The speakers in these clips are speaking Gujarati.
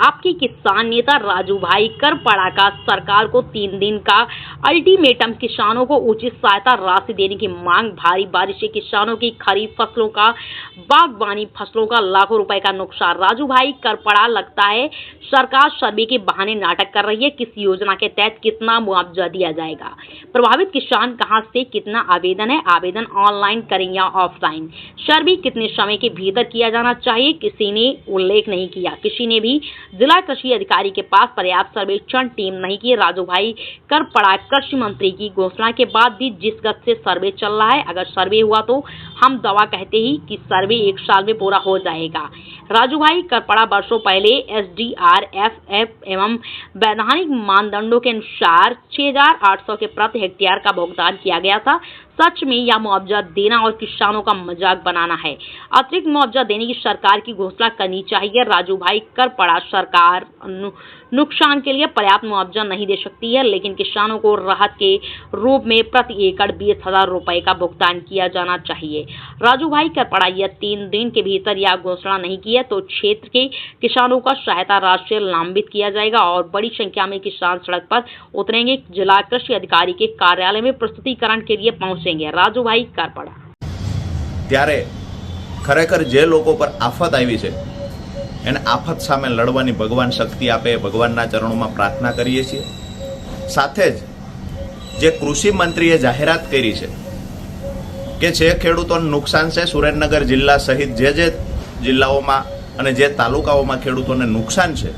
आपके किसान नेता राजू भाई कर पड़ा का सरकार को तीन दिन का अल्टीमेटम किसानों को उचित सहायता राशि देने की मांग, भारी बारिश से किसानों की खरीफ फ़सलों का बागवानी फ़सलों का लाखों रुपए का नुकसान। राजू भाई कर पड़ा लगता है सरकार सर्वे के बहाने नाटक कर रही है। किस योजना के तहत कितना मुआवजा दिया जाएगा? प्रभावित किसान कहाँ से कितना आवेदन है? आवेदन ऑनलाइन करें या ऑफलाइन? सर्वे कितने समय के भीतर किया जाना चाहिए? किसी ने उल्लेख नहीं किया। किसी ने भी जिला कृषि अधिकारी के पास पर्याप्त सर्वेक्षण टीम नहीं की। राजू भाई कर पड़ा कृषि मंत्री की घोषणा के बाद भी जिस गत से सर्वे चल रहा है अगर सर्वे हुआ तो हम दवा कहते ही कि सर्वे एक साल में पूरा हो जाएगा। राजू भाई करपड़ा वर्षों पहले S D R F F एवं वैधानिक मानदंडों के अनुसार 6,800 के प्रति हेक्टेयर का भुगतान किया गया था। सच में यह मुआवजा देना और किसानों का मज़ाक बनाना है। अतिरिक्त मुआवजा देने की सरकार की घोषणा करनी चाहिए। राजू भाई, कर पड़ा सरकार। नुकसान के लिए पर्याप्त मुआवजा नहीं दे सकती है, लेकिन किसानों को राहत के रूप में प्रति एकड़ बीस हज़ार रुपए का भुगतान किया जाना चाहिए। राजू भाई, कर पड़ा यह तीन दिन के भीतर यह घोषणा नहीं की है तो क्षेत्र के किसानों का सहायता राशि लांबित किया जाएगा और बड़ी संख्या में किसान सड़क पर उतरेंगे। जिला कृषि अधिकारी के कार्यालय में प्रस्तुतिकरण के लिए पहुँचेंगे પહોંચેંગે રાજુભાઈ કારપડા. ત્યારે ખરેખર જે લોકો પર આફત આવી છે, એને આફત સામે લડવાની ભગવાન શક્તિ આપે, ભગવાનના ચરણોમાં પ્રાર્થના કરીએ છીએ. સાથે જ જે કૃષિ મંત્રીએ જાહેરાત કરી છે, કે જે ખેડૂતોને નુકસાન છે, સુરેન્દ્રનગર જિલ્લા સહિત જે જે જિલ્લાઓમાં અને જે તાલુકાઓમાં ખેડૂતોને નુકસાન છે,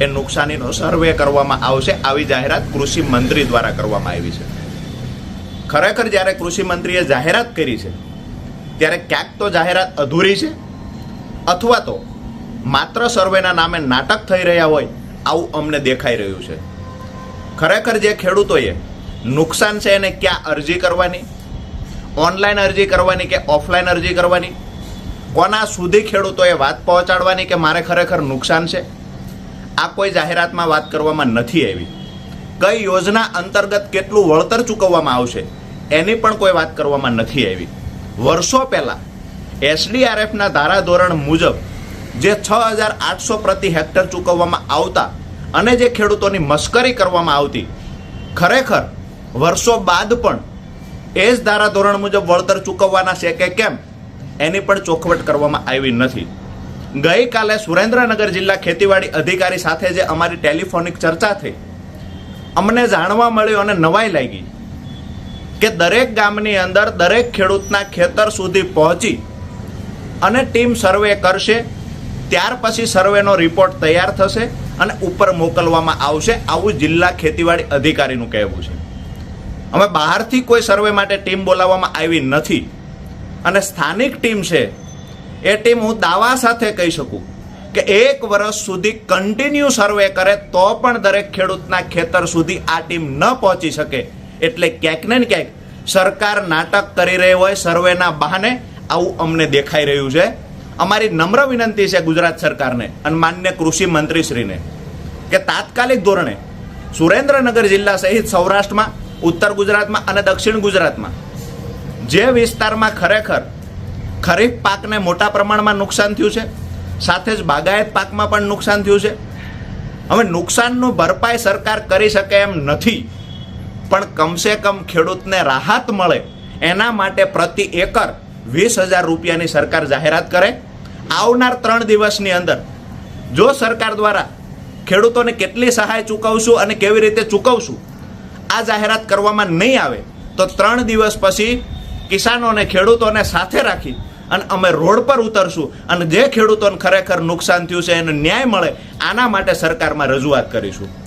એ નુકસાનીનો સર્વે કરવામાં આવશે. આવી જાહેરાત કૃષિ મંત્રી દ્વારા કરવામાં આવી છે. ખરેખર જ્યારે કૃષિ મંત્રીએ જાહેરાત કરી છે, ત્યારે ક્યાંક તો જાહેરાત અધૂરી છે, અથવા તો માત્ર સર્વેના નામે નાટક થઈ રહ્યા હોય, આવું અમને દેખાઈ રહ્યું છે. ખરેખર જે ખેડૂતોએ નુકસાન છે એને ક્યાં અરજી કરવાની? ઓનલાઈન અરજી કરવાની કે ઓફલાઈન અરજી કરવાની? કોના સુધી ખેડૂતોએ વાત પહોંચાડવાની કે મારે ખરેખર નુકસાન છે? આ કોઈ જાહેરાતમાં વાત કરવામાં નથી આવી. કઈ યોજના અંતર્ગત કેટલું વળતર ચૂકવવામાં આવશે? એની પણ કોઈ વાત કરવામાં નથી આવી. વર્ષો પહેલાં એસડીઆરએફના ધારાધોરણ મુજબ જે છ હજાર આઠસો પ્રતિ હેક્ટર ચૂકવવામાં આવતા અને જે ખેડૂતોની મશ્કરી કરવામાં આવતી, ખરેખર વર્ષો બાદ પણ એ જ ધારાધોરણ મુજબ વળતર ચૂકવવાના છે કે કેમ, એની પણ ચોખવટ કરવામાં આવી નથી. ગઈકાલે સુરેન્દ્રનગર જિલ્લા ખેતીવાડી અધિકારી સાથે જે અમારી ટેલિફોનિક ચર્ચા થઈ, અમને જાણવા મળ્યું અને નવાઈ લાગી. કે દરેક ગામની અંદર દરેક ખેડૂતના ખેતર સુધી પહોંચી અને ટીમ સર્વે કરશે, ત્યાર પછી સર્વેનો રિપોર્ટ તૈયાર થશે અને ઉપર મોકલવામાં આવશે. આવું જિલ્લા ખેતીવાડી અધિકારીનું કહેવું છે. અમે બહારથી કોઈ સર્વે માટે ટીમ બોલાવવામાં આવી નથી અને સ્થાનિક ટીમ છે, એ ટીમ હું દાવા સાથે કહી શકું કે એક વર્ષ સુધી કન્ટિન્યુ સર્વે કરે તો પણ દરેક ખેડૂતના ખેતર સુધી આ ટીમ ન પહોંચી શકે. એટલે ક્યાંક ને ક્યાંક સરકાર નાટક કરી રહી હોય, સર્વેના બહાને આવું અમને દેખાઈ રહ્યું છે. અમારી નમ્ર વિનંતી છે ગુજરાત સરકારને અને માન્ય કૃષિ મંત્રીશ્રીને કે તાત્કાલિક ધોરણે સુરેન્દ્રનગર જિલ્લા સહિત સૌરાષ્ટ્રમાં, ઉત્તર ગુજરાતમાં અને દક્ષિણ ગુજરાતમાં જે વિસ્તારમાં ખરેખર ખરીફ પાકને મોટા પ્રમાણમાં નુકસાન થયું છે, સાથે જ બાગાયત પાકમાં પણ નુકસાન થયું છે. હવે નુકસાનનું ભરપાઈ સરકાર કરી શકે એમ નથી. પણ કમસે કમ ખેડૂતને રાહત મળે એના માટે પ્રતિ એકર વીસ હજાર રૂપિયાની સરકાર જાહેરાત કરે. આવનાર ત્રણ દિવસની અંદર જો સરકાર દ્વારા ખેડૂતોને કેટલી સહાય ચૂકવશું અને કેવી રીતે ચૂકવશું, આ જાહેરાત કરવામાં નહીં આવે, તો ત્રણ દિવસ પછી કિસાનોને, ખેડૂતોને સાથે રાખી અને અમે રોડ પર ઉતરશું અને જે ખેડૂતોને ખરેખર નુકસાન થયું છે, એને ન્યાય મળે, આના માટે સરકારમાં રજૂઆત કરીશું.